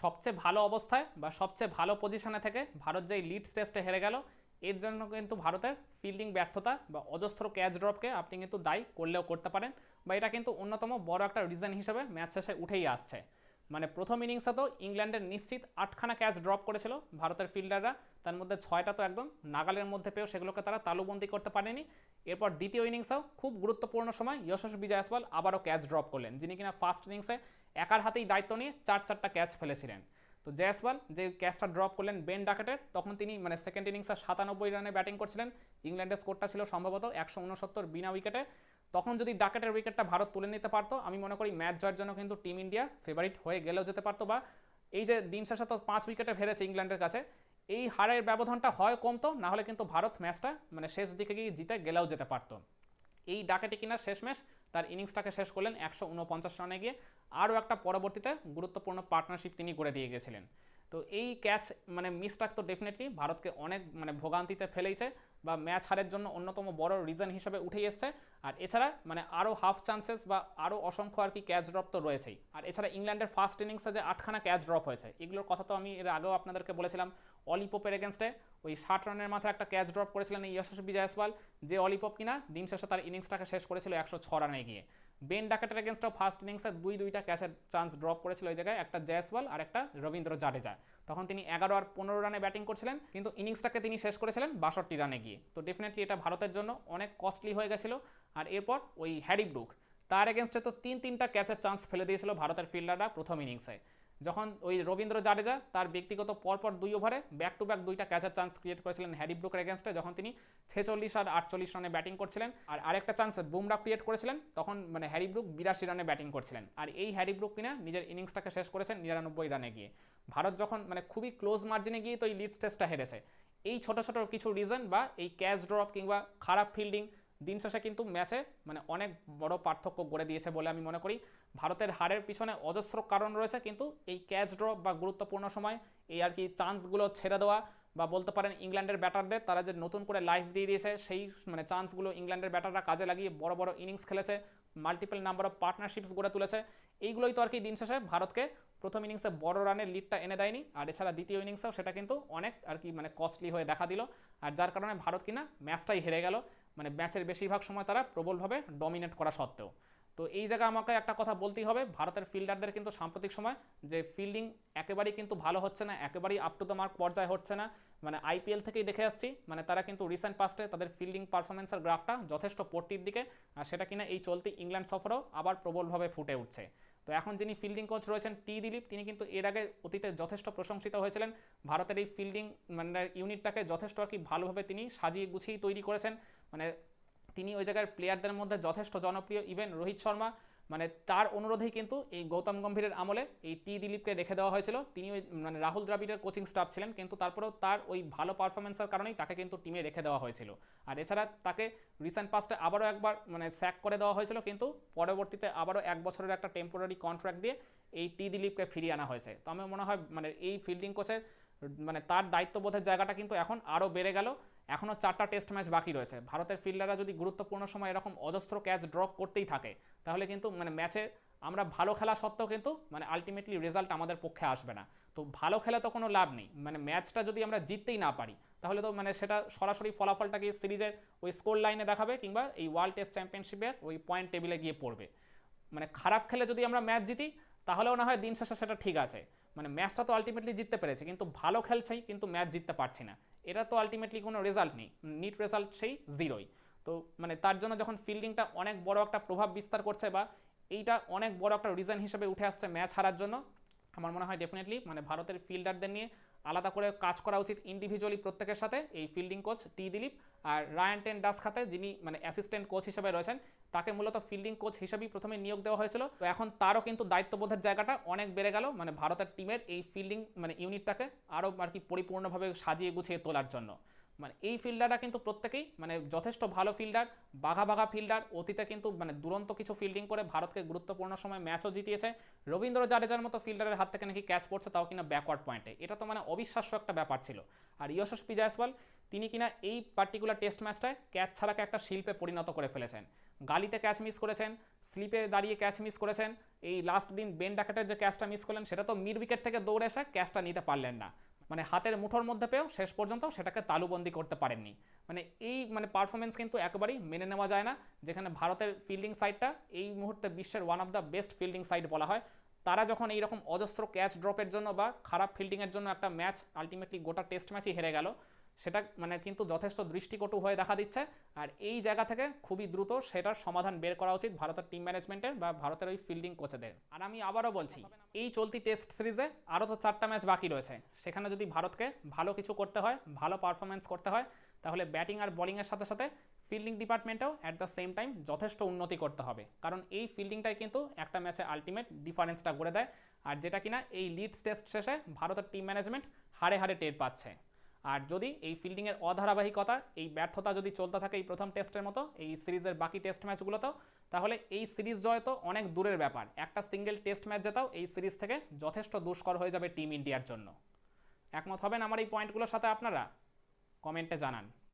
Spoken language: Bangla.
সবচেয়ে ভালো অবস্থায় বা সবচেয়ে ভালো পজিশনে থেকে ভারত যেই লিড টেস্টে হেরে গেল, এর জন্য কিন্তু ভারতের ফিল্ডিং ব্যর্থতা বা অজস্র ক্যাচ ড্রপকে আপনি কিন্তু দায়ী করলেও করতে পারেন বা এটা কিন্তু অন্যতম বড় একটা রিজন হিসেবে ম্যাচ শেষে উঠেই আসছে। মানে প্রথম ইনিংসে তো ইংল্যান্ডের নিশ্চিত আটখানা ক্যাচ ড্রপ করেছিল ভারতের ফিল্ডাররা তার মধ্যে ছয়টা তো একদম নাগালের মধ্যে পেয়েও সেগুলোকে তারা তালুবন্দি করতে পারেনি। এরপর দ্বিতীয় ইনিংসেও খুব গুরুত্বপূর্ণ সময় যশস্বী জয়সওয়াল আবারও ক্যাচ ড্রপ করলেন, যিনি কিনা ফার্স্ট ইনিংসে একার হাতেই দায়িত্ব নিয়ে চার চারটা ক্যাচ ফেলেছিলেন। তো জয়সওয়াল যে ক্যাচটা ড্রপ করলেন বেন ডাকেটের, তখন তিনি মানে সেকেন্ড ইনিংসে সাতানব্বই রানে ব্যাটিং করছিলেন। ইংল্যান্ডের স্কোরটা ছিল সম্ভবত একশো উনসত্তর বিনা উইকেটে তখন যদি ডাকেটের উইকেটটা ভারত তুলে নিতে পারতো, আমি মনে করি ম্যাচ জয়ের জন্য কিন্তু টিম ইন্ডিয়া ফেভারিট হয়ে গেলেও যেতে পারতো বা এই যে দিন শেষে তো পাঁচ উইকেটে হেরেছে ইংল্যান্ডের কাছে, এই হারের ব্যবধানটা হয় কমতো না হলে কিন্তু ভারত ম্যাচটা মানে শেষ দিকে গিয়ে জিতে গেলেও যেতে পারতো। এই ডাকেটে কিনা শেষ ম্যাচ তার ইনিংসটাকে শেষ করলেন একশো উনপঞ্চাশ রানে গিয়ে, আরও একটা পরবর্তীতে গুরুত্বপূর্ণ পার্টনারশিপ তিনি করে দিয়ে গেছিলেন। তো এই ক্যাচ মানে মিসটা তো ডেফিনেটলি ভারতকে অনেক মানে ভোগান্তিতে ফেলেইছে। বা ম্যাচ হারের জন্য অন্যতম বড় রিজন হিসেবে উঠে এসছে। আর এছাড়া মানে আরও হাফ চান্সেস বা আরও অসংখ্য আর কি ক্যাচ ড্রপ তো রয়েছেই। আর এছাড়া ইংল্যান্ডের ফার্স্ট ইনিংসে যে আটখানা ক্যাচ ড্রপ হয়েছে, এগুলোর কথা তো আমি এর আগেও আপনাদেরকে বলেছিলাম। অলিপপের এগেনস্টে ওই ষাট রানের মাথায় একটা ক্যাচ ড্রপ করেছিলেন এই যশস্বী জয়সওয়াল যে অলিপপ কিনা, দিন শেষে তার ইনিংসটাকে শেষ করেছিল একশো ছ রানে গিয়ে। বেন ডাকেটের এগেন্স্টও ফার্স্ট ইনিংসে দুই দুইটা ক্যাচের চান্স ড্রপ করেছিল ওই জায়গায়, একটা জয়সওয়াল আর একটা রবীন্দ্র জাডেজা তখন তিনি এগারো আর পনেরো রানে ব্যাটিং করছিলেন, কিন্তু ইনিংসটাকে তিনি শেষ করেছিলেন বাষট্টি রানে গিয়ে। তো ডেফিনেটলি এটা ভারতের জন্য অনেক কস্টলি হয়ে গেছিল। আর এরপর ওই হ্যারি ব্রুক তার এগেনস্টে তো তিন তিনটা ক্যাচের চান্স ফেলে দিয়েছিল ভারতের ফিল্ডাররা প্রথম ইনিংসে যখন ওই রবীন্দ্র জাডেজা তার ব্যক্তিগত পরপর দুই ওভারে ব্যাক টু ব্যাক দুইটা ক্যাচের চান্স ক্রিয়েট করেছিলেন হ্যারি ব্রুকের এগেনস্টে যখন তিনি ছেচল্লিশ আর আটচল্লিশ রানে ব্যাটিং করছিলেন। আর আরেকটা চান্স বুমরা ক্রিয়েট করেছিলেন, তখন মানে হ্যারি ব্রুক বিরাশি রানে ব্যাটিং করছিলেন। আর এই হ্যারি ব্রুক কিনা নিজের ইনিংসটাকে শেষ করেছেন নিরানব্বই রানে গিয়ে। ভারত যখন মানে খুবই ক্লোজ মার্জিনে গিয়ে তো এই লিডস টেস্টটা হেরেছে। এই ছোট ছোট কিছু রিজন বা এই ক্যাচ ড্রপ কিংবা খারাপ ফিল্ডিং দিন শেষে কিন্তু ম্যাচে মানে অনেক বড় পার্থক্য গড়ে দিয়েছে বলে আমি মনে করি। ভারতের হারের পিছনে অজস্র কারণ রয়েছে কিন্তু এই ক্যাচ ড্রপ বা গুরুত্বপূর্ণ সময়, এই আর কি চান্সগুলো ছেড়ে দেওয়া বা বলতে পারেন ইংল্যান্ডের ব্যাটারদের, তারা যে নতুন করে লাইফ দিয়ে দিয়েছে, সেই মানে চান্সগুলো ইংল্যান্ডের ব্যাটাররা কাজে লাগিয়ে বড় বড় ইনিংস খেলেছে মাল্টিপল নাম্বার অফ পার্টনারশিপস গড়ে তুলেছে। এইগুলোই তো আর কি দিন শেষে ভারতকে প্রথম ইনিংসে বড় রানের লিডটা এনে দেয়নি, আর এছাড়া দ্বিতীয় ইনিংসেও সেটা কিন্তু অনেক আর কি মানে কস্টলি হয়ে দেখা দিল। আর যার কারণে ভারত কিনা ম্যাচটাই হেরে গেল। মানে ম্যাচের বেশিরভাগ সময় তারা প্রবলভাবে ডমিনেট করা সত্ত্বেও। তো এই জায়গায় আমাকে একটা কথা বলতেই হবে, ভারতের ফিল্ডারদের কিন্তু সাম্প্রতিক সময় যে ফিল্ডিং একেবারেই কিন্তু ভালো হচ্ছে না, একেবারেই আপ টু দ্য মার্ক পর্যায়ে হচ্ছে না মানে আইপিএল থেকেই দেখে আসছি মানে তারা কিন্তু রিসেন্ট পাস্টে তাদের ফিল্ডিং পারফরমেন্সের গ্রাফটা যথেষ্ট পড়তির দিকে, আর সেটা কিনা এই চলতি ইংল্যান্ড সফরেও আবার প্রবলভাবে ফুটে উঠছে। তো এখন যিনি ফিল্ডিং কোচ রয়েছেন টি দিলীপ, তিনি কিন্তু এর আগে অতীতে যথেষ্ট প্রশংসিত হয়েছিলেন। ভারতের এই ফিল্ডিং মানে ইউনিটটাকে যথেষ্ট আর কি ভালোভাবে তিনি সাজিয়ে গুছিয়ে তৈরি করেছেন। মানে তিনি ওই জায়গার প্লেয়ারদের মধ্যে যথেষ্ট জনপ্রিয়। ইভেন রোহিত শর্মা মানে তার অনুরোধেই কিন্তু এই গৌতম গম্ভীরের আমলে এই টি দিলীপকে রেখে দেওয়া হয়েছিল। তিনি মানে রাহুল দ্রাবিড়ের কোচিং স্টাফ ছিলেন, কিন্তু তারপরেও তার ওই ভালো পারফরমেন্সের কারণেই তাকে কিন্তু টিমে রেখে দেওয়া হয়েছিল। আর এছাড়া তাকে রিসেন্ট পাস্টে আবারও একবার মানে স্যাক করে দেওয়া হয়েছিল, কিন্তু পরবর্তীতে আবারও এক বছরের একটা টেম্পোরারি কন্ট্রাক্ট দিয়ে এই টি দিলীপকে ফিরিয়ে আনা হয়েছে। তো আমার মনে হয় মানে এই ফিল্ডিং কোচের মানে তার দায়িত্ববোধের জায়গাটা কিন্তু এখন আরও বেড়ে গেল। এখনও চারটা টেস্ট ম্যাচ বাকি রয়েছে। ভারতের ফিল্ডাররা যদি গুরুত্বপূর্ণ সময় এরকম অজস্র ক্যাচ ড্রপ করতেই থাকে, তাহলে কিন্তু মানে ম্যাচে আমরা ভালো খেলা সত্ত্বেও কিন্তু মানে আলটিমেটলি রেজাল্ট আমাদের পক্ষে আসবে না। তো ভালো খেলে তো কোনো লাভ নেই। মানে ম্যাচটা যদি আমরা জিততেই না পারি, তাহলে তো মানে সেটা সরাসরি ফলাফলটাকে সিরিজের ওই স্কোর লাইনে দেখাবে কিংবা এই ওয়ার্ল্ড টেস্ট চ্যাম্পিয়নশিপের ওই পয়েন্ট টেবিলে গিয়ে পড়বে। মানে খারাপ খেলে যদি আমরা ম্যাচ জিতি, তাহলেও না হয় দিন শেষে সেটা ঠিক আছে। মানে ম্যাচটা তো আলটিমেটলি জিততে পেরেছে, কিন্তু ভালো খেলছেই, কিন্তু ম্যাচ জিততে পারছি না। এটা তো আলটিমেটলি কোনো রেজাল্ট নেই নিট রেজাল্ট সেই জিরোই তো মানে তার জন্য যখন ফিল্ডিংটা অনেক বড় একটা প্রভাব বিস্তার করছে বা এইটা অনেক বড় একটা রিজন হিসেবে উঠে আসছে ম্যাচ হারার জন্য, আমার মনে হয় ডেফিনেটলি মানে ভারতের ফিল্ডারদের নিয়ে আলাদা করে কাজ করা উচিত ইন্ডিভিজুয়ালি প্রত্যেকের সাথে। এই ফিল্ডিং কোচ টি দিলীপ আর রায়ান টেন ডাস খাতে যিনি মানে অ্যাসিস্ট্যান্ট কোচ হিসেবে রয়েছেন, তাকে মূলত ফিল্ডিং কোচ হিসেবেই প্রথমে নিয়োগ দেওয়া হয়েছিল। তো এখন তারও কিন্তু দায়িত্ববোধের জায়গাটা অনেক বেড়ে গেল। মানে ভারতের টিমের এই ফিল্ডিং মানে ইউনিটটাকে আরও আর কি পরিপূর্ণভাবে সাজিয়ে গুছিয়ে তোলার জন্য। মানে এই ফিল্ডাররা কিন্তু প্রত্যেকেই মানে যথেষ্ট ভালো ফিল্ডার, বাঘা বাঘা ফিল্ডার, অতীতে কিন্তু মানে দুরন্ত কিছু ফিল্ডিং করে ভারতকে গুরুত্বপূর্ণ সময় ম্যাচও জিতিয়েছে। রবীন্দ্র জাডেজার মতো ফিল্ডারের হাত থেকে নাকি ক্যাচ পড়ছে তাও কিনা ব্যাকওয়ার্ড পয়েন্টে এটা তো মানে অবিশ্বাস্য একটা ব্যাপার ছিল। আর যশস্বী জয়সওয়াল তিনি কিনা এই পার্টিকুলার টেস্ট ম্যাচটায় ক্যাচ ছাড়াকে একটা শিল্পে পরিণত করে ফেলেছেন। গালিতে ক্যাচ মিস করেছেন স্লিপে দাঁড়িয়ে ক্যাচ মিস করেছেন, এই লাস্ট দিন বেন ডাকাটের যে ক্যাচটা মিস করলেন, সেটা তো মিড উইকেট থেকে দৌড়ে এসে ক্যাচটা নিতে পারলেন না। মানে হাতের মুঠোর মধ্যে পেয়েও শেষ পর্যন্ত সেটাকে তালুবন্দি করতে পারেননি। মানে এই মানে পারফরমেন্স কিন্তু একবারই মেনে নেওয়া যায় না। যেখানে ভারতের ফিল্ডিং সাইডটা এই মুহূর্তে বিশ্বের one of the best fielding side বলা হয়। তারা যখন এইরকম অজস্র ক্যাচ ড্রপের জন্য বা খারাপ ফিল্ডিংয়ের জন্য একটা ম্যাচ আলটিমেটলি গোটা টেস্ট ম্যাচই হেরে গেল। সেটা মানে কিন্তু যথেষ্ট দৃষ্টিকটু হয়ে দেখা দিচ্ছে। আর এই জায়গা থেকে খুবই দ্রুত সেটার সমাধান বের করা উচিত ভারতের টিম ম্যানেজমেন্টের বা ভারতের ওই ফিল্ডিং কোচেদের আর আমি আবারও বলছি, এই চলতি টেস্ট সিরিজে আরও তো চারটা ম্যাচ বাকি রয়েছে। সেখানে যদি ভারতকে ভালো কিছু করতে হয়, ভালো পারফরমেন্স করতে হয়, তাহলে ব্যাটিং আর বোলিংয়ের সাথে সাথে ফিল্ডিং ডিপার্টমেন্টেও অ্যাট দ্য সেম টাইম যথেষ্ট উন্নতি করতে হবে। কারণ এই ফিল্ডিংটাই কিন্তু একটা ম্যাচে আলটিমেট ডিফারেন্সটা করে দেয়। আর যেটা কিনা এই লিডস টেস্ট শেষে ভারতের টিম ম্যানেজমেন্ট হারে হারে টের পাচ্ছে। আর যদি এই ফিল্ডিংয়ের অধারাবাহিকতা, এই ব্যর্থতা যদি চলতে থাকে এই প্রথম টেস্টের মতো, এই সিরিজের বাকি টেস্ট ম্যাচগুলোতেও তাহলে এই সিরিজ জয় তো অনেক দূরের ব্যাপার। একটা সিঙ্গেল টেস্ট ম্যাচ জেতাও এই সিরিজ থেকে যথেষ্ট দুষ্কর হয়ে যাবে টিম ইন্ডিয়ার জন্য। একমত হবেন আমার এই পয়েন্টগুলোর সাথে আপনারা? কমেন্টে জানান।